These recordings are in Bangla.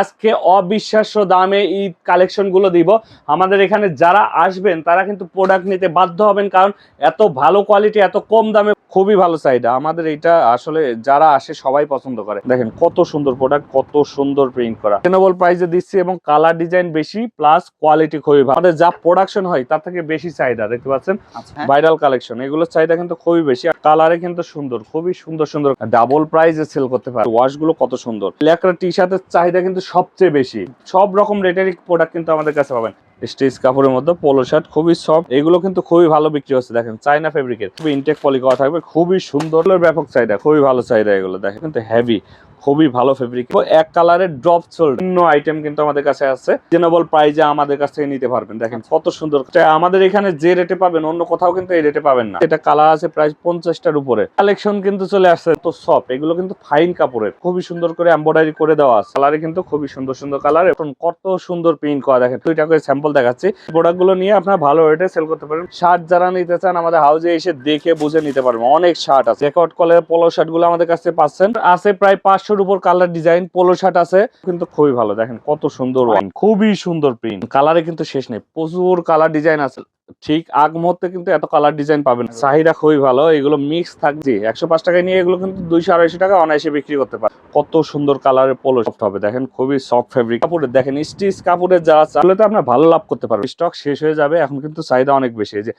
আজকে অবিশ্বাস্য দামে ঈদ কালেকশনগুলো দিব। আমাদের এখানে যারা আসবেন, তারা কিন্তু প্রোডাক্ট নিতে বাধ্য হবেন, কারণ এত ভালো কোয়ালিটি এত কম দামে খুবই ভালো চাহিদা। আমাদের এটা আসলে যারা আসে সবাই পছন্দ করে। দেখেন কত সুন্দর প্রোডাক্ট কত সুন্দর প্রিন্ট করা। রিজনেবল প্রাইসে দিচ্ছি এবং কালার ডিজাইন বেশি প্লাস কোয়ালিটি খুবই ভালো। আমাদের যা প্রোডাকশন হয় তার থেকে বেশি চাহিদা দেখতে পাচ্ছেন? আচ্ছা। ভাইরাল কালেকশন এগুলোর চাহিদা কিন্তু খুবই বেশি। আর কালারে কিন্তু সুন্দর খুবই সুন্দর সুন্দর। ডাবল প্রাইসে সেল করতে পারে। ওয়াশগুলো কত সুন্দর। লেকরা টি শার্টের চাহিদা কিন্তু সবচেয়ে বেশি। সব রকম রেটের প্রোডাক্ট কিন্তু আমাদের কাছে পাবেন। স্টিচ কাপড়ের মধ্যে পোলো শার্ট খুবই সফট এগুলো কিন্তু খুবই ভালো বিক্রি হচ্ছে, দেখেন চাইনা ফেব্রিকের খুবই ইনটেক পলি করা থাকবে, খুবই সুন্দর। ব্যাপক চাহিদা, খুবই ভালো চাহিদা এগুলো, দেখেন, কিন্তু হেভি খুবই ভালো ফেব্রিক এক কালারের ড্রপ সোল অন্য আইটেম কিন্তু আমাদের কাছে আছে। রিজনেবল প্রাইজে আমাদের কাছ থেকে নিতে পারবেন। দেখেন, কত সুন্দর। আমাদের এখানে যে রেটে পাবেন, অন্য কোথাও কিন্তু এই রেটে পাবেন না। এটা কালার আছে প্রায় পঞ্চাশটার উপরে। কালেকশন কিন্তু চলে আসছে তো সফট এগুলো কিন্তু ফাইন কাপড়ের। খুবই সুন্দর করে এম্বয়ডারি করে দেওয়া আছে। কালারে কিন্তু খুবই সুন্দর সুন্দর কালার এখন কত সুন্দর প্রিন্ট করা। দেখেন, দুইটা করে স্যাম্পল দেখাচ্ছি। প্রোডাক্টগুলো নিয়ে আপনার ভালো রেটে সেল করতে পারেন শার্ট যারা নিতে চান, আমাদের হাউজে এসে দেখে বুঝে নিতে পারবেন। অনেক শার্ট আছে। রেকর্ড কলের পোলো শার্টগুলো আমাদের কাছে পাচ্ছেন। আছে প্রায় পাঁচশোর উপর কালার ডিজাইন, পোলো শার্ট আছে, কিন্তু খুবই ভালো। দেখেন কত সুন্দর ওয়ান, খুবই সুন্দর প্রিন্ট। কালারে কিন্তু শেষ নেই, প্রচুর কালার ডিজাইন আছে। ঠিক আগ মুহূর্তে কিন্তু এত কালার ডিজাইন পাবেন। চাহিদা খুবই ভালো, এগুলো মিক্স থাকছে একশো পাঁচ টাকায় নিয়ে এগুলো কিন্তু দুইশো আড়াইশো টাকা অনায়াসে বিক্রি করতে পারে কত সুন্দর কালারের পোলো সফট হবে। দেখেন খুবই সফট ফেব্রিক কাপড়ের দেখেন স্টিচ কাপড়ের যা চাইলে তো আপনার ভালো লাভ করতে পারবেন। স্টক শেষ হয়ে যাবে, এখন কিন্তু চাহিদা অনেক বেশি। যে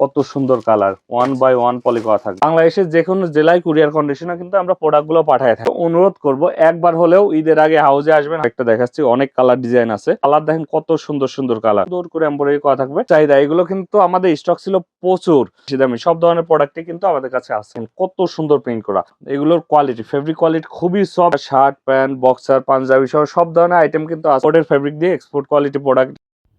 কত সুন্দর colour one by one poly করা থাকবে। বাংলাদেশের যে কোনো জেলায় কুরিয়ার কন্ডিশনে কিন্তু আমরা প্রোডাক্টগুলো পাঠাই থাকি। অনুরোধ করব, একবার হলেও ঈদের আগে হাউজে আসবেন। একটা দেখাচ্ছি, অনেক কালার ডিজাইন আছে। কালার দেখেন কত সুন্দর সুন্দর কালার দূর করে এমব্রয়ডারি করা থাকবে। চাহিদা, এগুলো কিন্তু আমাদের স্টক ছিল প্রচুর। দামি, সব ধরনের প্রোডাক্টই কিন্তু আমাদের কাছে আছে। কত সুন্দর প্রিন্ট করা। এগুলোর কোয়ালিটি ফেব্রিক কোয়ালিটি খুবই soft shirt pant boxer panjabi সহ সব ধরনের আইটেম কিন্তু ফেব্রিক দিয়ে এক্সপোর্ট কোয়ালিটি প্রোডাক্ট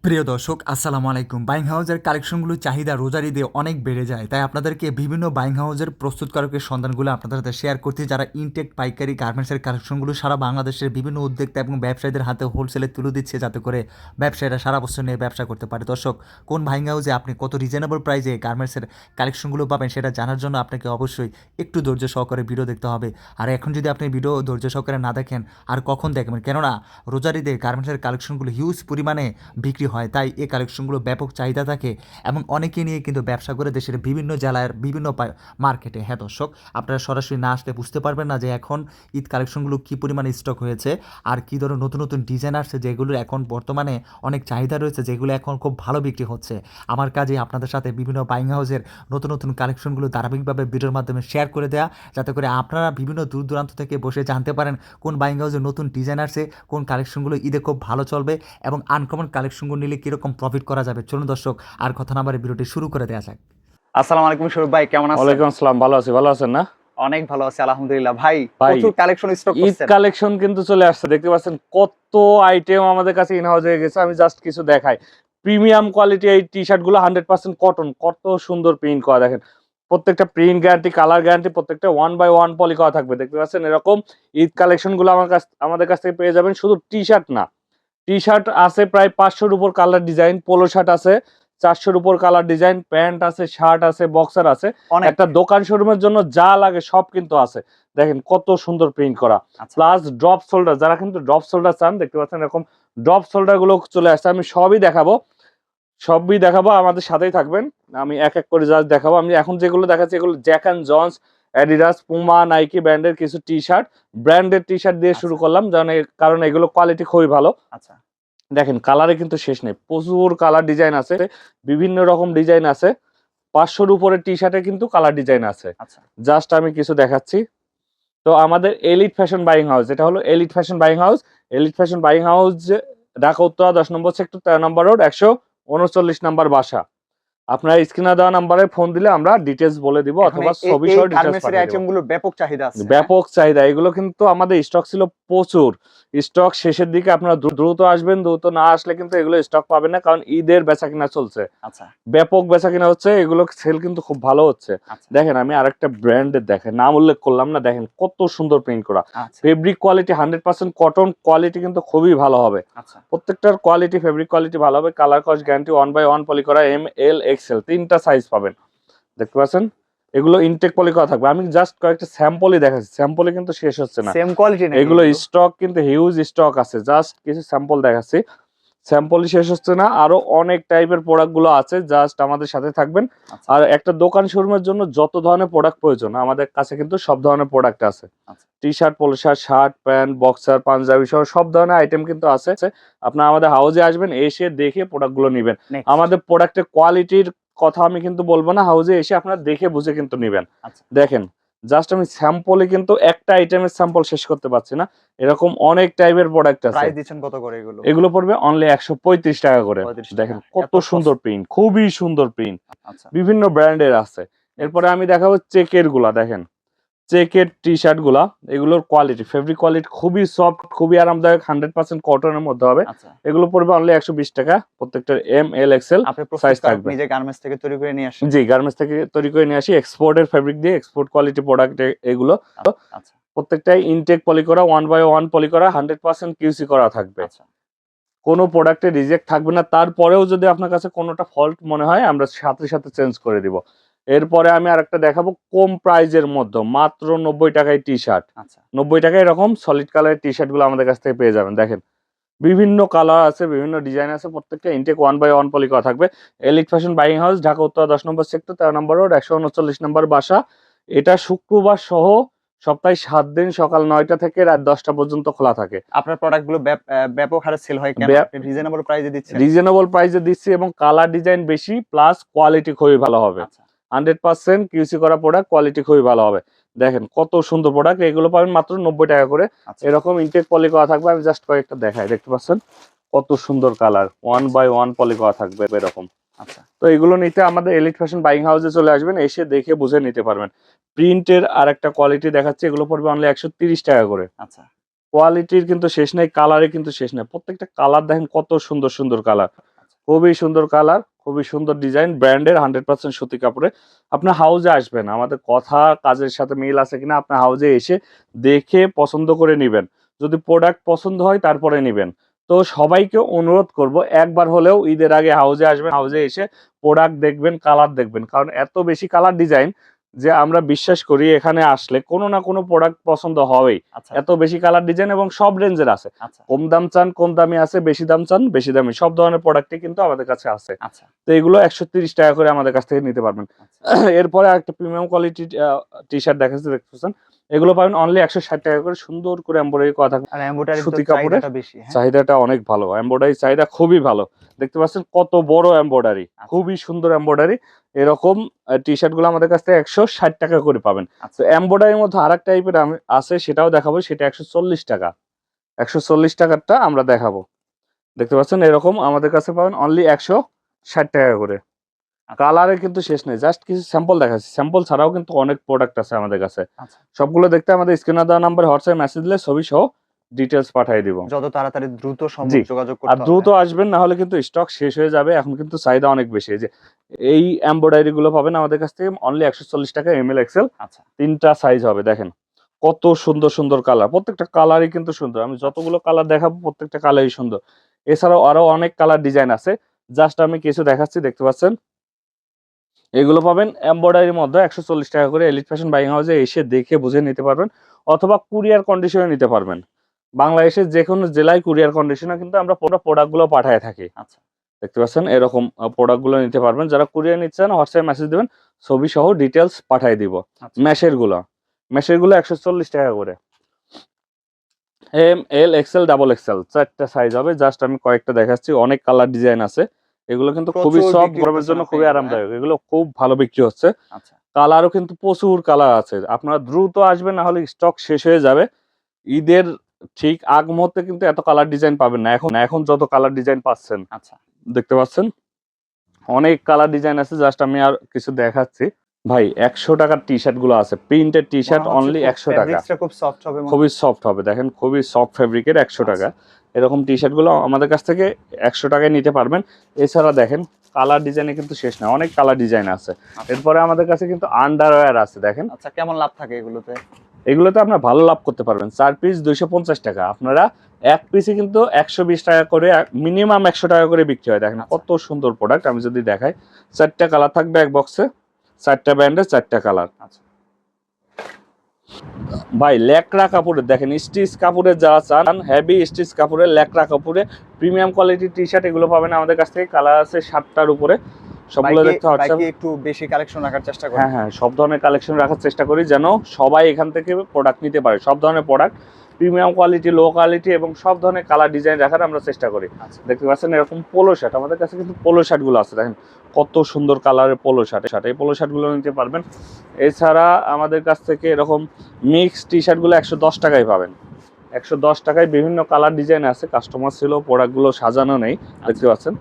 প্রিয় দর্শক, আসসালামু আলাইকুম। বাইং হাউসের কালেকশনগুলো চাহিদা রোজারি দিয়ে অনেক বেড়ে যায়। তাই আপনাদেরকে বিভিন্ন বাইং হাউজের প্রস্তুতকারকের সন্ধানগুলো আপনাদের সাথে শেয়ার করতে যারা ইনটেক পাইকারি গার্মেন্টসের কালেকশনগুলো সারা বাংলাদেশের বিভিন্ন উদ্যোক্তা এবং ব্যবসায়ীদের হাতে হোলসেলে তুলে দিচ্ছে, যাতে করে ব্যবসায়ীরা সারা বছর নিয়ে ব্যবসা করতে পারে। দর্শক, কোন বাইং হাউজে আপনি কত রিজনেবল প্রাইসে গার্মেন্টসের কালেকশনগুলো পাবেন সেটা জানার জন্য আপনাকে অবশ্যই একটু ধৈর্য সহকারে ভিডিও দেখতে হবে। আর এখন যদি আপনি ভিডিও ধৈর্য সহকারে না দেখেন, আর কখন দেখবেন? কেননা রোজারিতে গার্মেন্টসের কালেকশনগুলো হিউজ পরিমাণে বিক্রি হয়, তাই এই কালেকশনগুলো ব্যাপক চাহিদা থাকে এবং অনেকে নিয়ে কিন্তু ব্যবসা করে দেশের বিভিন্ন জেলার বিভিন্ন মার্কেটে হ্যাঁ দর্শক, আপনারা সরাসরি না আসলে বুঝতে পারবেন না যে এখন ঈদ কালেকশনগুলো কী পরিমাণে স্টক হয়েছে আর কী ধরনের নতুন নতুন ডিজাইন আসছে যেগুলোর এখন বর্তমানে অনেক চাহিদা রয়েছে, যেগুলো এখন খুব ভালো বিক্রি হচ্ছে। আমার কাজে আপনাদের সাথে বিভিন্ন বাইং হাউসের নতুন নতুন কালেকশনগুলো ধারাবাহিকভাবে ভিডিওর মাধ্যমে শেয়ার করে দেওয়া যাতে করে আপনারা বিভিন্ন দূর দূরান্ত থেকে বসে জানতে পারেন কোন বাইং হাউসের নতুন ডিজাইন আসছে, কোন কালেকশনগুলো ঈদে খুব ভালো চলবে এবং আনকমন কালেকশনগুলো নিলে কীরকম প্রফিট করা যাবে? চলুন দর্শক আর কথা না বাড়ি ভিডিওটি শুরু করে দেওয়া যাক। আসসালামু আলাইকুম সৌরভ ভাই কেমন আছেন? ওয়ালাইকুম আসসালাম ভালো আছি ভালো আছেন না? অনেক ভালো আছি আলহামদুলিল্লাহ। ভাই প্রচুর কালেকশন স্টক ঈদ করছেন। কালেকশন কিন্তু চলে আসছে দেখতে পাচ্ছেন কত আইটেম আমাদের কাছে ইন হাউস হয়ে গেছে আমি জাস্ট কিছু দেখাই। প্রিমিয়াম কোয়ালিটি এই টি শার্টগুলো হান্ড্রেড পার্সেন্ট কটন কত সুন্দর প্রিন্ট করা দেখেন। প্রত্যেকটা প্রিন্ট গ্যারান্টি কালার গ্যারান্টি প্রত্যেকটা ওয়ান বাই ওয়ান পলি করা থাকবে দেখতে পাচ্ছেন? এরকম ঈদ কালেকশনগুলো আমার কাছ আমাদের কাছ থেকে পেয়ে যাবেন শুধু টি শার্ট না। টি শার্ট আছে প্রায় পাঁচশোর উপর কালার ডিজাইন পোলো শার্ট আছে চারশোর উপর কালার ডিজাইন প্যান্ট আছে শার্ট আছে বক্সার আছে। একটা দোকান শোরুমের জন্য যা লাগে সব কিন্তু আছে। দেখেন কত সুন্দর প্রিন্ট করা। প্লাস ড্রপ শোল্ডার যারা কিন্তু ড্রপ শোল্ডার চান দেখতে পাচ্ছেন এরকম ড্রপ শোল্ডারগুলো চলে আসছে। আমি সবই দেখাবো। সবই দেখাবো আমাদের সাথেই থাকবেন। আমি এক এক করে জাস্ট দেখাবো। আমি এখন যেগুলো দেখাচ্ছি এগুলো Jack and Jones Adidas Puma Nike ব্র্যান্ডের কিছু টি শার্ট ব্র্যান্ডের টি শার্ট দিয়ে শুরু আচ্ছা। করলাম কারণ এ- কারণ এগুলো কোয়ালিটি খুবই ভালো। আচ্ছা। দেখেন কালারে কিন্তু শেষ নেই প্রচুর কালার ডিজাইন আছে বিভিন্ন রকম ডিজাইন আছে পাঁচশোর উপরে টি শার্টে কিন্তু কালার ডিজাইন আছে। আচ্ছা। জাস্ট আমি কিছু দেখাচ্ছি। তো আমাদের এলিট ফ্যাশন বাইং হাউস এটা হলো elite fashion buying house elite fashion buying house Dhaka Uttara দশ নম্বর সেক্টর তেরো নম্বর রোড একশো উনচল্লিশ নম্বর বাসা। আপনার স্ক্রিনে দেওয়া নাম্বারে ফোন দিলে আমরা ডিটেলস বলে দিব অথবা ছবি সহ ডিটেলস গার্মেন্টসের আইটেমগুলো ব্যাপক চাহিদা আছে হ্যাঁ? ব্যাপক চাহিদা। এগুলো কিন্তু আমাদের স্টক ছিল প্রচুর। স্টক শেষের দিকে আপনারা দ্রুত আসবেন দ্রুত না আসলে কিন্তু এগুলো স্টক পাবেন না কারণ ঈদের বেচা কিনা চলছে। আচ্ছা। ব্যাপক বেচা কিনা হচ্ছে এগুলো সেল কিন্তু খুব ভালো হচ্ছে। আচ্ছা। দেখেন আমি আরেকটা ব্র্যান্ডের দেখেন নাম উল্লেখ করলাম না দেখেন কত সুন্দর প্রিন্ট করা। Fabric quality hundred percent cotton quality কিন্তু খুবই ভালো হবে। আচ্ছা। প্রত্যেকটার কোয়ালিটি ফেব্রিক কোয়ালিটি ভালো হবে colour cos guarantee one by one poly করা এম এল এক্সেল তিনটা সাইজ পাবেন। দেখতে পাচ্ছেন? এগুলো ইনটেক পলি করা থাকবে। আমি জাস্ট কয়েকটা স্যাম্পলই দেখাচ্ছি। স্যাম্পলই কিন্তু শেষ হচ্ছে না। সেম কোয়ালিটি না এগুলো স্টক কিন্তু হিউজ স্টক আছে। জাস্ট কিছু স্যাম্পল দেখাচ্ছি। স্যাম্পলই শেষ হচ্ছে না। আরও অনেক টাইপের প্রোডাক্টগুলো আছে জাস্ট আমাদের সাথে থাকবেন। আচ্ছা। আর একটা দোকান শোরুমের জন্য যত ধরনের প্রোডাক্ট প্রয়োজন আমাদের কাছে কিন্তু সব ধরনের প্রোডাক্ট আছে। T shirt polo shirt shirt pant boxer panjabi সহ সব ধরনের আইটেম কিন্তু আছে। আপনার আমাদের হাউজে আসবেন এসে দেখে প্রোডাক্টগুলো নিবেন। আমাদের প্রোডাক্টের কোয়ালিটির কথা আমি কিন্তু বলব না হাউজে এসে আপনারা দেখে বুঝে কিন্তু নিবেন। আচ্ছা। দেখেন জাস্ট আমি স্যাম্পলে কিন্তু একটা আইটেমের স্যাম্পল শেষ করতে পারছি না। এরকম অনেক টাইপের প্রোডাক্ট আছে। প্রাইস দিচ্ছেন কত করে এগুলো? এগুলো পড়বে অনলি একশো পঁয়ত্রিশ টাকা করে। দেখেন কত সুন্দর প্রিন্ট খুবই সুন্দর প্রিন্ট আচ্ছা। বিভিন্ন ব্র্যান্ডের আছে। এরপরে আমি দেখাবো চেকেরগুলা দেখেন। চেকের টি শার্টগুলা এগুলোর কোয়ালিটি ফেব্রিক কোয়ালিটি খুবই সফট খুবই আরামদায়ক হান্ড্রেড পার্সেন্ট কটনের মধ্যে হবে। আচ্ছা। এগুলো পড়বে অনলি একশো বিশ টাকা প্রত্যেকটা এম এল এক্সেল Size থাকবে। নিজে গার্মেন্টস থেকে তৈরি করে নিয়ে আসেন। জি গার্মেন্টস থেকে তৈরি করে নিয়ে আসি এক্সপোর্টের ফেব্রিক দিয়ে এক্সপোর্ট কোয়ালিটি প্রোডাক্ট এগুলো। আচ্ছা। প্রত্যেকটাই ইনটেক পলি করা ওয়ান বাই ওয়ান পলি করা হান্ড্রেড পার্সেন্ট কিউসি করা থাকবে। আচ্ছা। কোনো প্রোডাক্টে রিজেক্ট থাকবে না তারপরেও যদি আপনার কাছে কোনোটা ফল্ট মনে হয় আমরা সাথে সাথে চেঞ্জ করে দিব। এরপরে আমি আর একটা দেখাবো কম প্রাইজের মধ্যে মাত্র নব্বই টাকায় টি শার্ট আচ্ছা। নব্বই টাকায় এরকম সলিড কালারের টি শার্টগুলো আমাদের কাছ থেকে পেয়ে যাবেন। দেখেন বিভিন্ন কালার আছে বিভিন্ন ডিজাইন আছে প্রত্যেকটা intact one by one poly করা থাকবে। Elite fashion buying house Dhaka Uttara দশ নম্বর সেক্টর তেরো নম্বর রোড একশো উনচল্লিশ নম্বর বাসা। এটা শুক্রবার সহ সপ্তাহে সাত দিন সকাল নয়টা থেকে রাত দশটা পর্যন্ত খোলা থাকে। আপনার প্রোডাক্টগুলো ব্যাপ- ব্যাপক হারে সেল হয় রিজনেবল প্রাইসে দিচ্ছেন। রিজনেবল প্রাইসে দিচ্ছি এবং কালার ডিজাইন বেশি প্লাস কোয়ালিটি খুবই ভালো হবে। আচ্ছা। হান্ড্রেড পার্সেন্ট কিউসি করা প্রোডাক্ট কোয়ালিটি খুবই ভালো হবে। দেখেন কত সুন্দর প্রোডাক্ট এগুলো পাবেন মাত্র নব্বই টাকা করে। আচ্ছা। এরকম ইনটেক পলি করা থাকবে আমি জাস্ট কয়েকটা দেখাই দেখতে পাচ্ছেন? কত সুন্দর colour one by one poly করা থাকবে এরকম। আচ্ছা। তো এগুলো নিতে আমাদের এলিট ফ্যাশন বাইং হাউসে চলে আসবেন এসে দেখে বুঝে নিতে পারবেন। প্রিন্টের আর একটা কোয়ালিটি দেখাচ্ছে এগুলো পড়বে অনলি একশো তিরিশ টাকা করে। আচ্ছা। কোয়ালিটির কিন্তু শেষ নেই কালারে কিন্তু শেষ নেই। প্রত্যেকটা কালার দেখেন কত সুন্দর সুন্দর কালার খুবই সুন্দর কালার, খুবই সুন্দর ডিজাইন, ব্র্যান্ডের হান্ড্রেড পার্সেন্ট সুতি কাপড়ে। আপনার হাউজে আসবেন, আমাদের কথা, কাজের সাথে মিল আছে কিনা আপনার হাউজে এসে দেখে পছন্দ করে নেবেন। যদি প্রোডাক্ট পছন্দ হয়, তারপরে নেবেন। তো সবাইকে অনুরোধ করব, একবার হলেও ঈদের আগে হাউজে আসবেন হাউজে এসে প্রোডাক্ট দেখবেন কালার দেখবেন। কারণ এত বেশি কালার ডিজাইন যে আমরা বিশ্বাস করি এখানে আসলে কোনো না কোনো প্রোডাক্ট পছন্দ হবেই। আচ্ছা। এত বেশি কালার ডিজাইন এবং সব রেঞ্জের আছে। আচ্ছা। কম দাম চান কম দামি আছে বেশি দাম চান বেশি দামি। সব ধরনের প্রোডাক্টই কিন্তু আমাদের কাছে আছে। আচ্ছা। তো এগুলো একশো তিরিশ টাকা করে আমাদের কাছ থেকে নিতে পারবেন। এরপরে একটা প্রিমিয়াম কোয়ালিটি টি শার্ট দেখাচ্ছে দেখতেছেন? এগুলো পাবেন অনলি একশো ষাট টাকা করে। সুন্দর করে এমব্রয়ডারি করা থাকবে সুতি কাপড়ের বেশি হ্যাঁ? চাহিদাটা অনেক ভালো। এমব্রয়ডারি চাহিদা খুবই ভালো। দেখতে পাচ্ছেন কত বড় এমব্রয়ডারি। খুবই সুন্দর এমব্রয়ডারি এরকম টি শার্টগুলো আমাদের কাছ থেকে একশো ষাট টাকা করে পাবেন। আচ্ছা। তো এমব্রয়ডারির মধ্যে আর এক টাইপের আছে সেটাও দেখাবো সেটা একশো চল্লিশ টাকা। একশো চল্লিশ টাকারটা আমরা দেখাবো। দেখতে পাচ্ছেন এরকম আমাদের কাছে পাবেন অনলি একশো ষাট টাকা করে। কালারে কিন্তু শেষ নেই জাস্ট কিছু স্যাম্পল দেখাচ্ছি। স্যাম্পল ছাড়াও কিন্তু অনেক প্রোডাক্ট আছে আমাদের কাছে। আচ্ছা। সবগুলো দেখতে আমাদের স্ক্রিনে দেওয়া নাম্বার হোয়াটসঅ্যাপ মেসেজ দিলে ছবি সহ ডিটেলস পাঠিয়ে দিব। যত তাড়াতাড়ি দ্রুত। সম্ভব যোগাযোগ করতে হবে। দ্রুত আসবেন না হলে কিন্তু স্টক শেষ হয়ে যাবে এখন কিন্তু চাহিদা অনেক বেশি। এই যে এই এমব্রয়ডারি গুলো পাবেন আমাদের কাছ থেকে অনলি একশো চল্লিশ টাকা এম এল এক্সেল আচ্ছা। তিনটা সাইজ হবে দেখেন। কত সুন্দর সুন্দর কালার প্রত্যেকটা কালারই কিন্তু সুন্দর। আমি যতগুলো কালার দেখাবো প্রত্যেকটা কালারই সুন্দর। এছাড়াও আরও অনেক কালার ডিজাইন আছে। জাস্ট আমি কিছু দেখাচ্ছি দেখতে পাচ্ছেন? এগুলো পাবেন এমব্রয়ডারির মধ্যে একশো চল্লিশ টাকা করে এলিট ফ্যাশন বাইং হাউসে এসে দেখে বুঝে নিতে পারবেন অথবা কুরিয়ার কন্ডিশনে নিতে পারবেন। বাংলাদেশের যে কোনো জেলায় কুরিয়ার কন্ডিশনে কিন্তু আমরা পুরো প্রোডাক্টগুলো পাঠায় থাকি। আচ্ছা। দেখতে পাচ্ছেন? এরকম প্রোডাক্টগুলো নিতে পারবেন। যারা কুরিয়ার নিচ্ছেন হোয়াটসঅ্যাপ মেসেজ দেবেন ছবি সহ ডিটেলস পাঠিয়ে দিব। আচ্ছা। ম্যাশেরগুলো। ম্যাশেরগুলো একশো চল্লিশ টাকা করে। M L XL double XL চারটা সাইজ হবে। জাস্ট আমি কয়েকটা দেখাচ্ছি। অনেক কালার ডিজাইন আছে। এগুলো কিন্তু খুবই সফট গরমের জন্য খুবই আরামদায়ক। এগুলো খুব ভালো বিক্রি হচ্ছে। আচ্ছা। কালারও কিন্তু প্রচুর কালার আছে। আপনারা দ্রুত আসবেন না হলে স্টক শেষ হয়ে যাবে। ঈদের ঠিক আগ মুহূর্তে কিন্তু এত কালার ডিজাইন পাবেন না। এখন এখন যত কালার ডিজাইন পাচ্ছেন আচ্ছা। দেখতে পাচ্ছেন? অনেক কালার ডিজাইন আছে জাস্ট আমি আর কিছু দেখাচ্ছি। ভাই একশো টাকার টি শার্টগুলো আছে প্রিন্টেড টি শার্ট অনলি একশো টাকা। খুব সফট হবে খুবই সফট হবে দেখেন খুবই সফট ফেব্রিকের একশো আচ্ছা। টাকা এরকম টি শার্টগুলো আমাদের কাছ থেকে একশো টাকায় নিতে পারবেন। এছাড়া দেখেন কালার ডিজাইনে কিন্তু শেষ না অনেক কালার ডিজাইন আছে। এরপরে আমাদের কাছে কিন্তু আন্ডারওয়্যার আছে দেখেন। আচ্ছা কেমন লাভ থাকে এগুলোতে? এগুলোতে আপনার ভালো লাভ করতে পারবেন। চার পিস দুইশো পঞ্চাশ টাকা। আপনারা এক পিসে কিন্তু একশো বিশ টাকা করে মিনিমাম একশো টাকা করে বিক্রি হয়। দেখেন আচ্ছা। কত সুন্দর প্রোডাক্ট আমি যদি দেখাই। চারটা কালার থাকবে এক বক্সে চারটা ব্র্যান্ডের চারটা কালার আচ্ছা। ভাই ল্যাকড়া কাপড়ের দেখেন স্টিচ কাপড়ের যারা চান হেভি স্টিচ কাপড়ের ল্যাকড়া কাপড়ে প্রিমিয়াম কোয়ালিটির টি শার্ট এগুলো পাবেন। আমাদের কাছ থেকে কালার আছে সাতটার উপরে। সবগুলো দেখতে হোয়াটসঅ্যাপ একটু বেশি কালেকশন রাখার চেষ্টা করি হ্যাঁ হ্যাঁ সব ধরনের কালেকশন রাখার চেষ্টা করি যেন সবাই এখান থেকে প্রোডাক্ট নিতে পারে। সব ধরনের product premium quality low quality এবং সব ধরনের কালার ডিজাইন রাখার আমরা চেষ্টা করি। আচ্ছা। দেখতে পাচ্ছেন এরকম পোলো শার্ট আমাদের কাছে কিন্তু পোলো শার্টগুলো আছে। দেখেন কত সুন্দর কালারের পোলো শার্ট শার্ট এই পোলো শার্টগুলো নিতে পারবেন। এছাড়া আমাদের কাছ থেকে এরকম মিক্স টি শার্টগুলো একশো দশ টাকায় পাবেন। একশো দশ টাকায় বিভিন্ন কালার ডিজাইন আছে কাস্টমার ছিল প্রোডাক্টগুলো সাজানো নেই দেখতে পাচ্ছেন।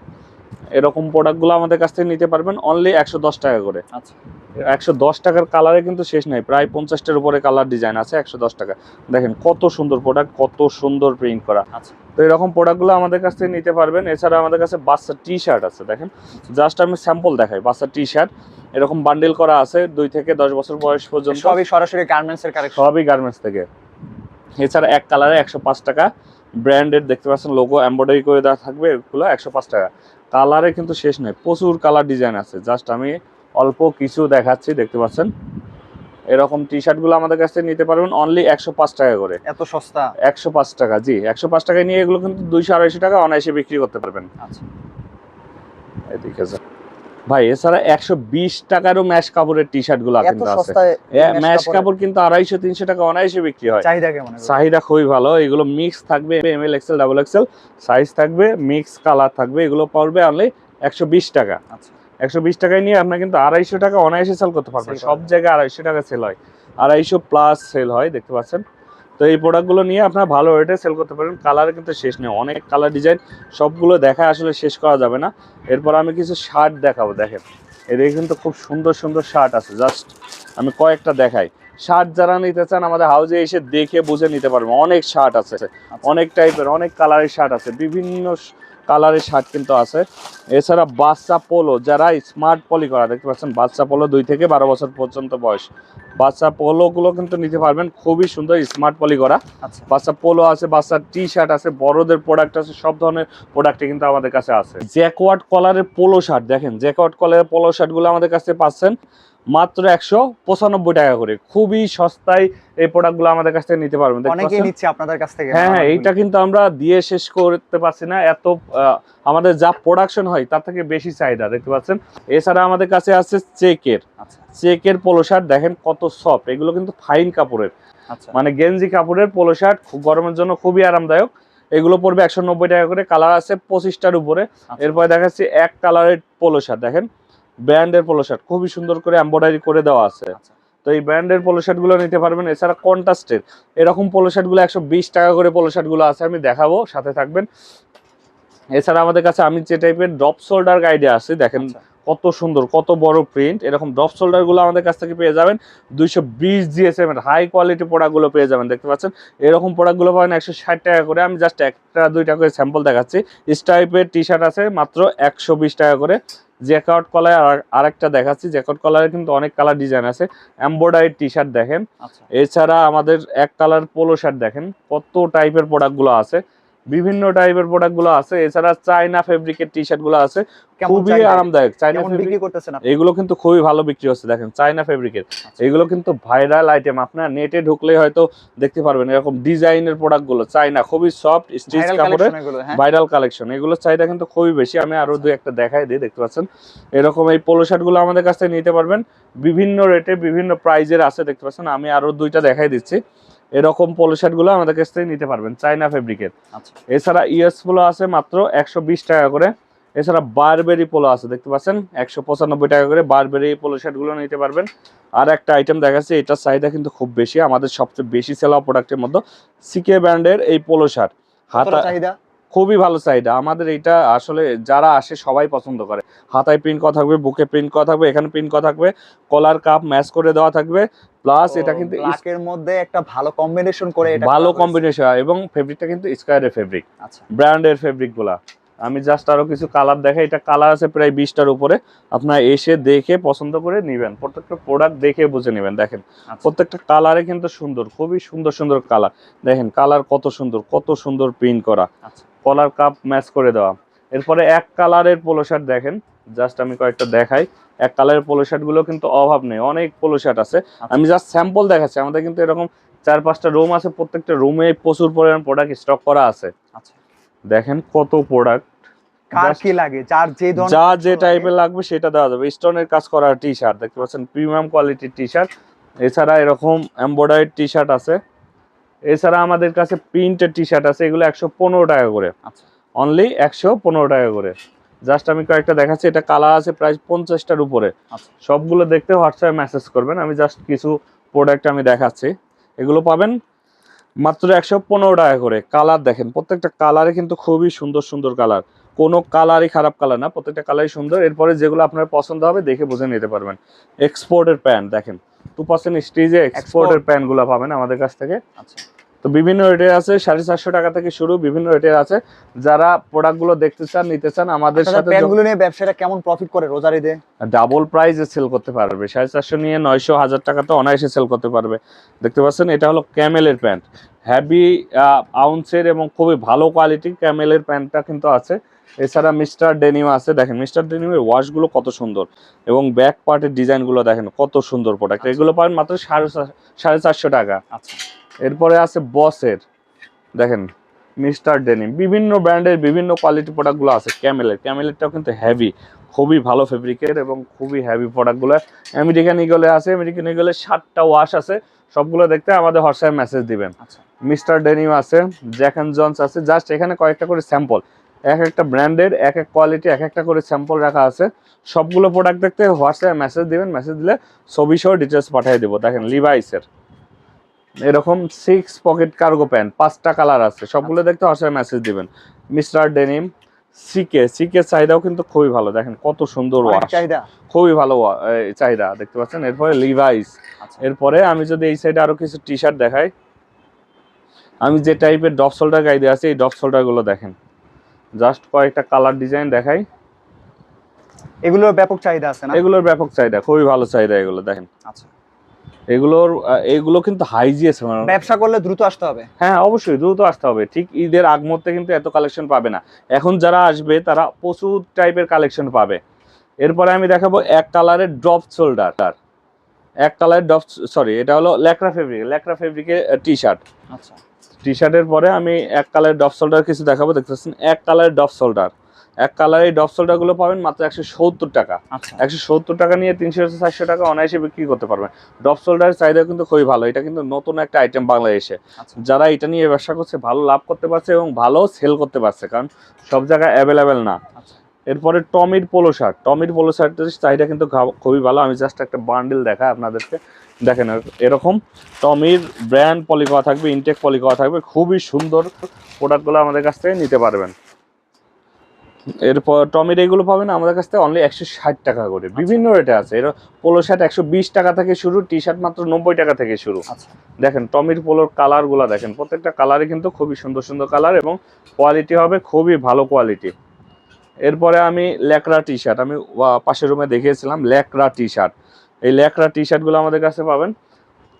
এরকম প্রোডাক্টগুলো আমাদের কাছ থেকে নিতে পারবেন অনলি একশো দশ টাকা করে। আচ্ছা। একশো দশ টাকার কালারে কিন্তু শেষ নাই প্রায় পঞ্চাশটার উপরে কালার ডিজাইন আছে একশো দশ টাকা। দেখেন কত সুন্দর প্রোডাক্ট কত সুন্দর প্রিন্ট করা। আচ্ছা। তো এরকম প্রোডাক্টগুলো আমাদের কাছ থেকে নিতে পারবেন। এছাড়া আমাদের কাছে বাচ্চা টি শার্ট আছে দেখেন। জাস্ট আমি স্যাম্পল দেখাই বাচ্চা টি শার্ট এরকম বান্ডেল করা আছে দুই থেকে দশ বছর বয়স পর্যন্ত। সবই সরাসরি গার্মেন্টস এর কালেকশন সবই গার্মেন্টস থেকে। এছাড়া এক কালারে একশো পাঁচ টাকা। ব্র্যান্ডেড দেখতে পাচ্ছেন লোগো এমব্রয়ডারি করে দেওয়া থাকবে এগুলো একশো পাঁচ টাকা। কালারে কিন্তু শেষ নাই প্রচুর কালার ডিজাইন আছে। জাস্ট আমি অল্প কিছু দেখাচ্ছি দেখতে পাচ্ছেন? এরকম টি শার্টগুলো আমাদের কাছ থেকে নিতে পারবেন অনলি একশো পাঁচ টাকা করে। এত সস্তা? একশো পাঁচ টাকা জি একশো পাঁচ টাকায় নিয়ে এগুলো কিন্তু দুইশো আড়াইশো টাকা অনায়াসে বিক্রি করতে পারবেন। আচ্ছা। এদিকে। ভাই এছাড়া একশো বিশ টাকারও ম্যাশ কাপড়ের টি শার্টগুলো কিন্তু আছে। ম্যাশ কাপড় কিন্তু আড়াইশো তিনশো টাকা অনায়াসে বিক্রি হয়? চাহিদা খুবই ভালো। এগুলো মিক্স থাকবে M L XL double XL size থাকবে মিক্স কালার থাকবে এগুলো পড়বে অনলি একশো বিশ টাকা। আচ্ছা। একশো বিশ টাকায় নিয়ে আপনার কিন্তু আড়াইশো টাকা অনায়াসে সেল করতে পারবেন। সব জায়গায় আড়াইশো টাকা সেল হয়। আড়াইশো প্লাস সেল হয় দেখতে পাচ্ছেন। তো এই প্রোডাক্টগুলো নিয়ে আপনারা ভালো রেটে সেল করতে পারেন। কালার কিন্তু শেষ নেই। অনেক কালার ডিজাইন সবগুলো দেখায় আসলে শেষ করা যাবে না। এরপর আমি কিছু শার্ট দেখাবো দেখেন। এদিকে কিন্তু খুব সুন্দর সুন্দর শার্ট আছে। জাস্ট আমি কয়েকটা দেখাই। শার্ট যারা নিতে চান আমাদের হাউজে এসে দেখে বুঝে নিতে পারবেন। অনেক শার্ট আছে। অনেক টাইপের অনেক কালারের শার্ট আছে। বিভিন্ন কালারের শার্ট কিন্তু আছে। এছাড়া বাচ্চা পোলো যারা স্মার্ট পলি করা দেখতে পাচ্ছেন? বাচ্চা পোলো দুই থেকে বারো বছর পর্যন্ত বয়স। বাচ্চা পোলোগুলো কিন্তু নিতে পারবেন খুবই সুন্দর স্মার্ট পলি করা। আচ্ছা। বাচ্চা পোলো আছে বাচ্চার টি শার্ট আছে বড়দের প্রোডাক্ট আছে সব ধরনের প্রোডাক্টই কিন্তু আমাদের কাছে আছে। জ্যাকওয়ার্ড কলারের পোলো শার্ট দেখেন? জ্যাকওয়ার্ড কলারের পোলো শার্টগুলো আমাদের কাছে পাচ্ছেন। মাত্র একশো পঁচানব্বই টাকা করে। খুবই সস্তায় এই প্রোডাক্টগুলো আমাদের কাছ থেকে নিতে পারবেন। অনেকেই নিচ্ছে আপনাদের কাছ থেকে। হ্যাঁ হ্যাঁ এইটা কিন্তু আমরা দিয়ে শেষ করতে পারছি না। এত আমাদের যা প্রোডাকশন হয় তার থেকে বেশি চাহিদা দেখতে পাচ্ছেন? এছাড়া আমাদের কাছে আছে চেকের। আচ্ছা। চেকের পোলো শার্ট দেখেন কত সফট এগুলো কিন্তু ফাইন কাপড়ের। আচ্ছা। মানে গেঞ্জি কাপড়ের পোলো শার্ট খুব গরমের জন্য খুবই আরামদায়ক। এগুলো পড়বে একশো নব্বই টাকা করে। কালার আছে পঁচিশটার উপরে। আচ্ছা। এরপরে দেখাচ্ছি এক কালারের পোলো শার্ট দেখেন। ব্র্যান্ডের পোলো শার্ট খুবই সুন্দর করে এম্ব্রয়ডারি করে দেওয়া আছে। আচ্ছা। তো এই ব্র্যান্ডের পোলো শার্টগুলো নিতে পারবেন এছাড়া কন্ট্রাস্টের এরকম পোলো শার্টগুলো একশো বিশ টাকা করে পোলো শার্টগুলো আছে আমি দেখাবো সাথে থাকবেন। এছাড়া আমাদের কাছে আমি যে টাইপের ড্রপ শোল্ডার গাইডে আছে দেখেন আচ্ছা। কত সুন্দর কত বড় প্রিন্ট এরকম ড্রপ শোল্ডারগুলো আমাদের কাছ থেকে পেয়ে যাবেন দুইশো বিশ জিএসএম এর হাই কোয়ালিটি প্রোডাক্টগুলো পেয়ে যাবেন দেখতে পাচ্ছেন? এরকম প্রোডাক্টগুলো পাবেন একশো ষাট টাকা করে আমি জাস্ট একটা দুইটা করে স্যাম্পল দেখাচ্ছি। ইস টাইপের টি শার্ট আছে মাত্র একশো বিশ টাকা করে। জ্যাকআউট কলার আরেকটা দেখাচ্ছি। জ্যাকআউট কলারে কিন্তু অনেক কালার ডিজাইন আছে। এম্ব্রয়ডারি টি শার্ট দেখেন। আচ্ছা। এছাড়া আমাদের এক কালার পোলো শার্ট দেখেন। কত টাইপের প্রোডাক্টগুলো আছে। বিভিন্ন টাইপের প্রোডাক্টগুলো আছে। এছাড়া চাইনা ফেব্রিকের টি শার্টগুলো আছে। খুবই আরামদায়ক। চাইনা বিক্রি করতেছেন আপনি? এগুলো কিন্তু খুবই ভালো বিক্রি হচ্ছে দেখেন চাইনা ফেব্রিকের আচ্ছা। এগুলো কিন্তু ভাইরাল আইটেম আপনার নেটে ঢুকলে হয়তো দেখতে পারবেন এরকম ডিজাইনের প্রোডাক্টগুলো চাইনা খুবই সফট স্টিচ ভাইরাল কাপড়ে কালেকশন এগুলো হ্যাঁ। ভাইরাল কালেকশন এগুলো চাহিদা কিন্তু খুবই বেশি। আমি আরও দুই একটা দেখাই দিই দেখতে পাচ্ছেন। এরকম এই পোলো শার্টগুলো আমাদের কাছ থেকে নিতে পারবেন। বিভিন্ন রেটে বিভিন্ন প্রাইজের আছে দেখতে পাচ্ছেন। আমি আরও দুইটা দেখাই দিচ্ছি। এরকম পোলো শার্টগুলো আমাদের কাছ থেকে নিতে পারবেন চাইনা ফেব্রিকের আচ্ছা। এছাড়া ইএস পোলো আছে মাত্র একশো বিশ টাকা করে। এছাড়া বারবেরি পোলো আছে দেখতে পাচ্ছেন? একশো পঁচানব্বই টাকা করে বারবেরি পোলো শার্টগুলো নিতে পারবেন। আর একটা আইটেম দেখাচ্ছে এটার চাহিদা কিন্তু খুব বেশি আমাদের সবচেয়ে বেশি সেলা প্রোডাক্টের মধ্যে সিকে ব্র্যান্ডের এই পোলো শার্ট হাতা চাহিদা? খুবই ভালো চাহিদা। আমাদের এটা আসলে যারা আসে সবাই পছন্দ করে। হাতায় প্রিন্ট করা থাকবে বুকে প্রিন্ট করা থাকবে এখানে প্রিন্ট করা থাকবে কলার কাপ ম্যাচ করে দেওয়া থাকবে। প্লাস এটা কিন্তু ব্ল্যাকের মধ্যে একটা ভালো কম্বিনেশন করে এটা ভালো কম্বিনেশন এবং ফেব্রিকটা কিন্তু স্কোয়ারের ফেব্রিক আচ্ছা। ব্র্যান্ডের ফেব্রিকগুলা। আমি জাস্ট আরও কিছু কালার দেখাই। এটা কালার আছে প্রায় বিশটার উপরে। আপনার এসে দেখে পছন্দ করে নিবেন। প্রত্যেকটা প্রোডাক্ট দেখে বুঝে নেবেন দেখেন। আচ্ছা। প্রত্যেকটা কালারে কিন্তু সুন্দর খুবই সুন্দর সুন্দর কালার দেখেন কালার কত সুন্দর কত সুন্দর প্রিন্ট করা। আচ্ছা। কলার কাপ ম্যাচ করে দেওয়া। এরপরে এক কালারের পোলো শার্ট দেখেন। জাস্ট আমি কয়েকটা দেখাই। এক কালারের পোলো শার্টগুলো কিন্তু অভাব নেই। অনেক পোলো শার্ট আছে। আমি জাস্ট স্যাম্পল দেখাচ্ছি। আমাদের কিন্তু এরকম চার পাঁচটা রুম আছে। প্রত্যেকটা রুমে প্রচুর পরিমাণ প্রোডাক্ট স্টক করা আছে। আচ্ছা। দেখেন কত প্রোডাক্ট কার কি লাগে? যার যে যা যে টাইপের লাগবে সেটা দেওয়া যাবে। স্টোনের কাজ করা টি শার্ট দেখতে পাচ্ছেন? প্রিমিয়াম কোয়ালিটির টি শার্ট এছাড়া এরকম এমব্রয়ডারি টি শার্ট আছে। এছাড়া আমাদের কাছে প্রিন্টের টি শার্ট আছে এগুলো একশো পনেরো টাকা করে। আচ্ছা। অনলি একশো পনেরো টাকা করে। জাস্ট আমি কয়েকটা দেখাচ্ছি এটা কালার আছে প্রায় পঞ্চাশটার উপরে। আচ্ছা। সবগুলো দেখতে হোয়াটসঅ্যাপে মেসেজ করবেন আমি জাস্ট কিছু প্রোডাক্ট আমি দেখাচ্ছি। এগুলো পাবেন মাত্র একশো পনেরো টাকা করে। কালার দেখেন প্রত্যেকটা কালারে কিন্তু খুবই সুন্দর সুন্দর কালার কোনো কালারই খারাপ কালার না প্রত্যেকটা কালারই সুন্দর। এরপরে যেগুলো আপনার পছন্দ হবে দেখে বুঝে নিতে পারবেন। এক্সপোর্টের প্যান্ট দেখেন টু পার্সেন্ট স্টিজে এক্সপোর্টের প্যান্টগুলো পাবেন আমাদের কাছ থেকে। আচ্ছা। তো বিভিন্ন রেটের আছে সাড়ে চারশো টাকা থেকে শুরু বিভিন্ন রেটের আছে। যারা প্রোডাক্টগুলো দেখতে চান নিতে চান আমাদের সাথে প্যান্টগুলো নিয়ে ব্যবসাটা কেমন প্রফিট করে রোজারিতে ডাবল প্রাইসে সেল করতে পারবে। সাড়ে চারশো নিয়ে নয়শো হাজার টাকা তো অনায়াসে সেল করতে পারবে। দেখতে পাচ্ছেন এটা হলো ক্যামেলের প্যান্ট হ্যাভি আউন্সের এবং খুবই ভালো কোয়ালিটির ক্যামেলের প্যান্টটা কিন্তু আছে। এছাড়া মিস্টার ডেনিম আছে দেখেন মিস্টার ডেনিমের ওয়াশগুলো কত সুন্দর এবং ব্যাক পার্টের ডিজাইনগুলো দেখেন কত সুন্দর প্রোডাক্ট এগুলো পাবেন মাত্র সাড়ে সাড়ে চারশো টাকা। আচ্ছা। এরপরে আছে বসের দেখেন মিস্টার ডেনিম। বিভিন্ন ব্র্যান্ডের বিভিন্ন কোয়ালিটি প্রোডাক্টগুলো আছে ক্যামেলের ক্যামেলেরটাও কিন্তু হেভি খুবই ভালো ফেব্রিকের এবং খুবই হেভি প্রোডাক্টগুলো আমেরিকান ইগলে আছে আমেরিকান ইগলের সাতটা ওয়াশ আছে সবগুলো দেখতে আমাদের হোয়াটসঅ্যাপ মেসেজ দিবেন। আচ্ছা। মিস্টার ডেনিম আছে জ্যাক অ্যান্ড জন্স আছে জাস্ট এখানে কয়েকটা করে স্যাম্পল এক একটা ব্র্যান্ডের এক এক কোয়ালিটি এক একটা করে স্যাম্পল রাখা আছে। সবগুলো প্রোডাক্ট দেখতে হোয়াটসঅ্যাপে মেসেজ দিবেন মেসেজ দিলে ছবি সহ ডিটেলস পাঠিয়ে দেবো। দেখেন লিভাইসের এরকম সিক্স পকেট কার্গো প্যান্ট পাঁচটা কালার আছে। সবগুলো দেখতে হোয়াটসঅ্যাপে মেসেজ দিবেন। মিস্টার ডেনিম সিকে সিকে চাহিদাও কিন্তু খুবই ভালো। দেখেন কত সুন্দর ওয়াশ খুবই ভালো চাহিদা দেখতে পাচ্ছেন? এরপরে লিভাইস আচ্ছা। এরপরে আমি যদি এই সাইডে আরও কিছু টি শার্ট দেখাই আমি যে টাইপের ডপ শোল্ডার গাইডে আছে এই ডপ শোল্ডারগুলো দেখেন। জাস্ট কয়েকটা কালার ডিজাইন দেখাই। এগুলোর ব্যাপক চাহিদা আছে না? এগুলোর ব্যাপক চাহিদা খুবই ভালো চাহিদা এগুলো দেখেন। আচ্ছা। এগুলোর এগুলো কিন্তু হাইজিএস ব্যবসা করলে দ্রুত আসতে হবে। হ্যাঁ অবশ্যই দ্রুত আসতে হবে। ঠিক ঈদের আগ মুহূর্তে কিন্তু এত কালেকশন পাবে না। এখন যারা আসবে তারা প্রচুর টাইপের কালেকশন পাবে। এরপরে আমি দেখাবো এক কালারের ড্রপ শোল্ডার তার এক কালারের ড্রপ সরি এটা হলো ল্যাকরা ফেব্রিক ল্যাকরা ফেব্রিকের টি শার্ট আচ্ছা। টি শার্টের পরে আমি এক কালারের ডপ শোল্ডার কিছু দেখাবো দেখতে পাচ্ছেন এক কালারের ডপ শোল্ডার এক কালারের ডপ শোল্ডারগুলো পাবেন মাত্র একশো সত্তর টাকা। আচ্ছা। একশো সত্তর টাকা নিয়ে তিনশো চারশো টাকা অনায়াসে বিক্রি করতে পারবেন। ডপ শোল্ডারের চাহিদা কিন্তু খুবই ভালো। এটা কিন্তু নতুন একটা আইটেম বাংলাদেশে। আচ্ছা। যারা এটা নিয়ে ব্যবসা করছে ভালো লাভ করতে পারছে এবং ভালো সেল করতে পারছে কারণ সব জায়গায় অ্যাভেলেবেল না। আচ্ছা। এরপরে টমির পোলো শার্ট টমির পোলো শার্টের চাহিদা কিন্তু খুবই ভালো। আমি জাস্ট একটা বান্ডেল দেখাই আপনাদেরকে। দেখেন এরকম টমির ব্র্যান্ড পলি করা থাকবে ইনটেক পলি করা থাকবে খুবই সুন্দর প্রোডাক্টগুলো আমাদের কাছ থেকে নিতে পারবেন। এরপর টমির এগুলো পাবেন আমাদের কাছ থেকে অনলি একশো ষাট টাকা করে বিভিন্ন রেটে আছে। এর পোলো শার্ট একশো বিশ টাকা থেকে শুরু টি শার্ট মাত্র নব্বই টাকা থেকে শুরু। আচ্ছা। দেখেন টমির পোলোর কালারগুলো দেখেন প্রত্যেকটা কালারই কিন্তু খুবই সুন্দর সুন্দর কালার এবং কোয়ালিটি হবে খুবই ভালো কোয়ালিটি এরপরে আমি ল্যাকরা টি শার্ট আমি পাশের রুমে দেখিয়েছিলাম ল্যাকরা টি শার্ট এই ল্যাকরা টি শার্টগুলো আমাদের কাছে পাবেন।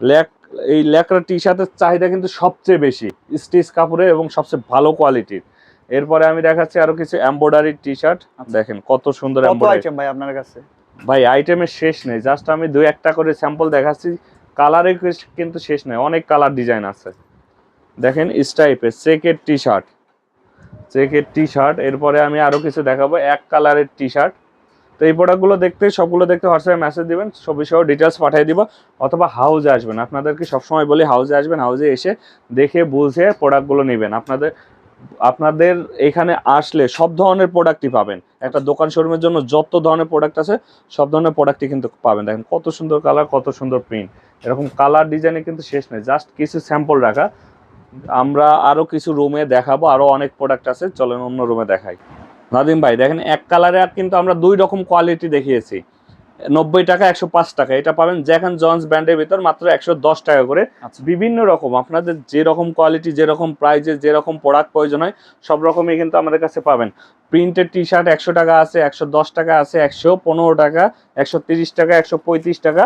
ল্যাক এই ল্যাকরা টি শার্টের চাহিদা কিন্তু সবচেয়ে বেশি স্টিচ কাপড়ে এবং সবচেয়ে ভালো কোয়ালিটির। এরপরে আমি দেখাচ্ছি আরও কিছু এমব্রয়ডারি টি শার্ট দেখেন কত সুন্দর আইটেম ভাই আপনার কাছে? ভাই আইটেমের শেষ নেই জাস্ট আমি দুই একটা করে স্যাম্পল দেখাচ্ছি। কালারে কিন্তু শেষ নেই অনেক কালার ডিজাইন আছে। দেখেন স্টাইপের চেকের টি শার্ট চেকের টি শার্ট এরপরে আমি আরও কিছু দেখাবো। এক কালারের টি শার্ট তো এই প্রোডাক্টগুলো দেখতে, সবগুলো দেখতে হোয়াটসঅ্যাপে মেসেজ দিবেন ছবি সহ ডিটেলস পাঠিয়ে দিব, অথবা হাউজে আসবেন। আপনাদেরকে সবসময় বলি হাউজে আসবেন হাউজে এসে দেখে বুঝে প্রোডাক্টগুলো নেবেন। আপনাদের আপনাদের এখানে আসলে সব ধরনের প্রোডাক্টই পাবেন। একটা দোকান শোরুমের জন্য যত ধরনের প্রোডাক্ট আছে, সব ধরনের প্রোডাক্টই কিন্তু পাবেন। দেখেন কত সুন্দর কালার কত সুন্দর প্রিন্ট এরকম কালার ডিজাইনে কিন্তু শেষ নেই জাস্ট কিছু স্যাম্পল রাখা। আমরা আরও কিছু রুমে দেখাবো আরও অনেক প্রোডাক্ট আছে, চলেন অন্য রুমে দেখাই। নাদিম ভাই দেখেন এক কালারে কিন্তু আমরা দুই রকম কোয়ালিটি দেখিয়েছি। নব্বই টাকা একশো পাঁচ টাকা এটা পাবেন জ্যাক অ্যান্ড জন্স ব্র্যান্ডের ভিতর মাত্র একশো দশ টাকা করে। আচ্ছা। বিভিন্ন রকম আপনাদের যে রকম কোয়ালিটি যে রকম প্রাইজে যে রকম প্রোডাক্ট প্রয়োজন হয় সব রকমই কিন্তু আমাদের কাছে পাবেন। প্রিন্টেড টি শার্ট একশো টাকা আছে একশো দশ টাকা আছে একশো পনেরো টাকা একশো তিরিশ টাকা একশো পঁয়ত্রিশ টাকা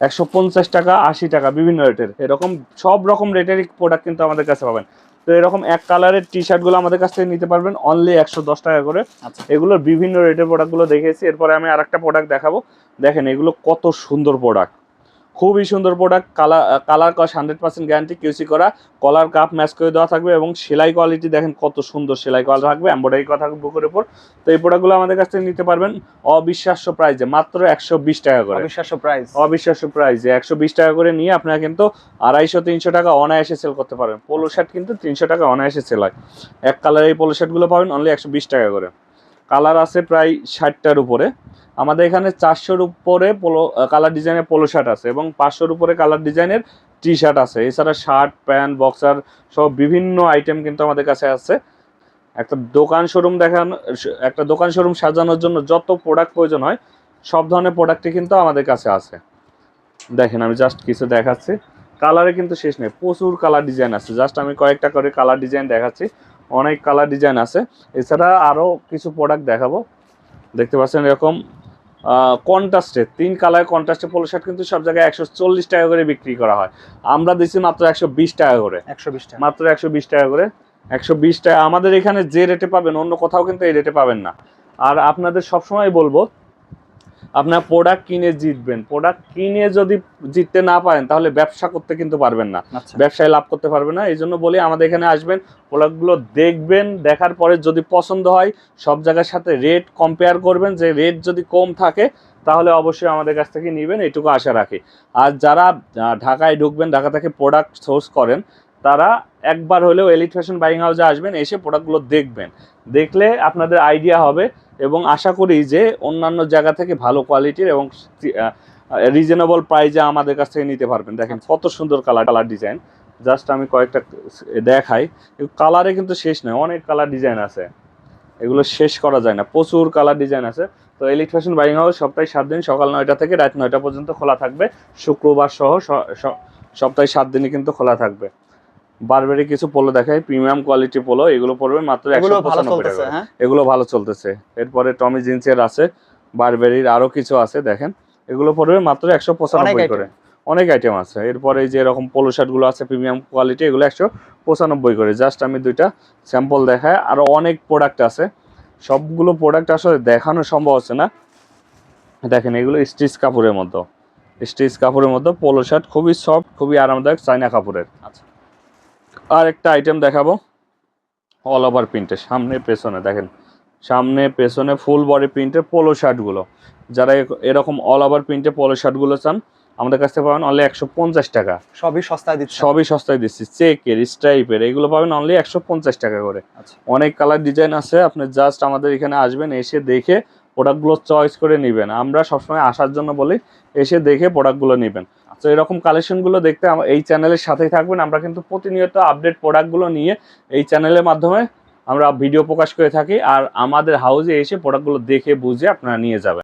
একশো পঞ্চাশ টাকা আশি টাকা বিভিন্ন রেটের এরকম সব রকম রেটেরই প্রোডাক্ট কিন্তু আমাদের কাছে পাবেন। তো এরকম এক কালারের টি শার্টগুলো আমাদের কাছ থেকে নিতে পারবেন অনলি একশো দশ টাকা করে। আচ্ছা। এগুলোর বিভিন্ন রেটের প্রোডাক্টগুলো দেখেছি। এরপরে আমি আর একটা প্রোডাক্ট দেখাবো। দেখেন এগুলো কত সুন্দর প্রোডাক্ট খুবই সুন্দর product colour colour cost hundred percent guarantee QC করা কলার কাপ ম্যাচ করে দেওয়া থাকবে এবং সেলাই কোয়ালিটি দেখেন কত সুন্দর সেলাই করা থাকবে এম্ব্রয়ডারি করা থাকবে বুকের উপর। তো এই প্রোডাক্টগুলো আমাদের কাছ থেকে নিতে পারবেন অবিশ্বাস্য প্রাইজে মাত্র একশো বিশ টাকা করে। অবিশ্বাস্য প্রাইস অবিশ্বাস্য প্রাইজে একশো বিশ টাকা করে নিয়ে আপনারা কিন্তু আড়াইশো তিনশো টাকা অনায়াসে সেল করতে পারবেন। পোলো শার্ট কিন্তু তিনশো টাকা অনায়াসে সেল হয়। এক কালার এই পোলো শার্টগুলো পাবেন অনলি একশো বিশ টাকা করে। কালার আছে প্রায় ষাটটার উপরে। আমাদের এখানে চারশোর উপরে পোলো কালার ডিজাইনের পোলো শার্ট আছে এবং পাঁচশোর উপরে কালার ডিজাইনের টি শার্ট আছে। এছাড়া শার্ট প্যান্ট বক্সার সব বিভিন্ন আইটেম কিন্তু আমাদের কাছে আছে। একটা দোকান শোরুম দেখানো, একটা দোকান শোরুম সাজানোর জন্য যত প্রোডাক্ট প্রয়োজন হয়, সব ধরনের প্রোডাক্টই কিন্তু আমাদের কাছে আছে। দেখেন, আমি জাস্ট কিছু দেখাচ্ছি। কালারে কিন্তু শেষ নেই, প্রচুর কালার ডিজাইন আছে। জাস্ট আমি কয়েকটা করে কালার ডিজাইন দেখাচ্ছি। অনেক কালার ডিজাইন আছে। এছাড়া আরও কিছু প্রোডাক্ট দেখাবো। দেখতে পাচ্ছেন এরকম কন্ট্রাস্টে তিন কালার কন্ট্রাস্টে পোলো শার্ট কিন্তু সব জায়গায় একশো চল্লিশ টাকা করে বিক্রি করা হয়। আমরা দিচ্ছি মাত্র একশো বিশ টাকা করে। একশো বিশ টাকা। মাত্র একশো বিশ টাকা করে। একশো বিশ টাকা। আমাদের এখানে যে রেটে পাবেন অন্য কোথাও কিন্তু এই রেটে পাবেন না। আর আপনাদের সবসময় বলব আপনার প্রোডাক্ট কিনে জিতবেন। প্রোডাক্ট কিনে যদি জিততে না পারেন তাহলে ব্যবসা করতে কিন্তু পারবেন না। আচ্ছা। ব্যবসায় লাভ করতে পারবে না। এই জন্য বলি আমাদের এখানে আসবেন প্রোডাক্টগুলো দেখবেন দেখার পরে যদি পছন্দ হয় সব জায়গার সাথে রেট কম্পেয়ার করবেন যে রেট যদি কম থাকে তাহলে অবশ্যই আমাদের কাছ থেকে নেবেন এইটুকু আশা রাখি। আর যারা ঢাকায় ঢুকবেন ঢাকা থেকে প্রোডাক্ট সোর্স করেন তারা একবার হলেও এলিট ফ্যাশন বাইং হাউসে আসবেন এসে প্রোডাক্টগুলো দেখবেন। দেখলে আপনাদের আইডিয়া হবে এবং আশা করি যে অন্যান্য জায়গা থেকে ভালো কোয়ালিটির এবং রিজনেবল প্রাইজে আমাদের কাছ থেকে নিতে পারবেন। দেখেন কত সুন্দর কালার কালার ডিজাইন জাস্ট আমি কয়েকটা দেখাই। কালারে কিন্তু শেষ নয়, অনেক কালার ডিজাইন আছে। এগুলো শেষ করা যায় না, প্রচুর কালার ডিজাইন আছে। তো এলিট ফ্যাশন বাইং হাউস সপ্তাহে সাত দিন, সকাল নয়টা থেকে রাত নয়টা পর্যন্ত খোলা থাকবে। শুক্রবার সহ সপ্তাহে সাত দিনই কিন্তু খোলা থাকবে। বারবারই কিছু পোলো দেখায় প্রিমিয়াম কোয়ালিটি পোলো এগুলো পড়বে মাত্র একশো পঁচানব্বই টাকা হ্যাঁ? এগুলো ভালো চলতেছে। এরপরে টমি জিন্সের আছে বারবেরির আরও কিছু আছে দেখেন। এগুলো পড়বে মাত্র একশো পঁচানব্বই করে। অনেক আইটেম আছে। এরপরে যে এরকম পোলো শার্টগুলো আছে প্রিমিয়াম কোয়ালিটি এগুলো একশো পঁচানব্বই করে। জাস্ট আমি দুইটা স্যাম্পল দেখায় আরও অনেক প্রোডাক্ট আছে। সবগুলো প্রোডাক্ট আসলে দেখানো সম্ভব হচ্ছে না। দেখেন এগুলো স্টিচ কাপড়ের মতো। স্টিচ কাপড়ের মতো পোলো শার্ট খুবই সফট খুবই আরামদায়ক চাইনা কাপড়ের আচ্ছা। আর একটা আইটেম দেখাবো অল ওভার প্রিন্টের সামনে পেছনে দেখেন। সামনে পেছনে ফুল বডি প্রিন্টের পোলো শার্টগুলো যারা এরকম অল ওভার প্রিন্টের পোলো শার্টগুলো চান আমাদের কাছ থেকে পাবেন অনলি একশো পঞ্চাশ টাকা। সবই সস্তায় দিচ্ছে। সবই সস্তায় দিচ্ছি। চেকের স্ট্রাইপের এগুলো পাবেন অনলি একশো পঞ্চাশ টাকা করে। আচ্ছা। অনেক কালার ডিজাইন আছে আপনি জাস্ট আমাদের এখানে আসবেন এসে দেখে প্রোডাক্টগুলো চয়েস করে নেবেন। আমরা সবসময় আসার জন্য বলি এসে দেখে প্রোডাক্টগুলো নেবেন। তো এরকম কালেকশনগুলো দেখতে এই চ্যানেলের সাথেই থাকবেন। আমরা কিন্তু প্রতিনিয়ত আপডেট প্রোডাক্টগুলো নিয়ে এই চ্যানেলের মাধ্যমে আমরা ভিডিও প্রকাশ করে থাকি। আর আমাদের হাউসে এসে প্রোডাক্টগুলো দেখে, বুঝে আপনারা নিয়ে যাবেন।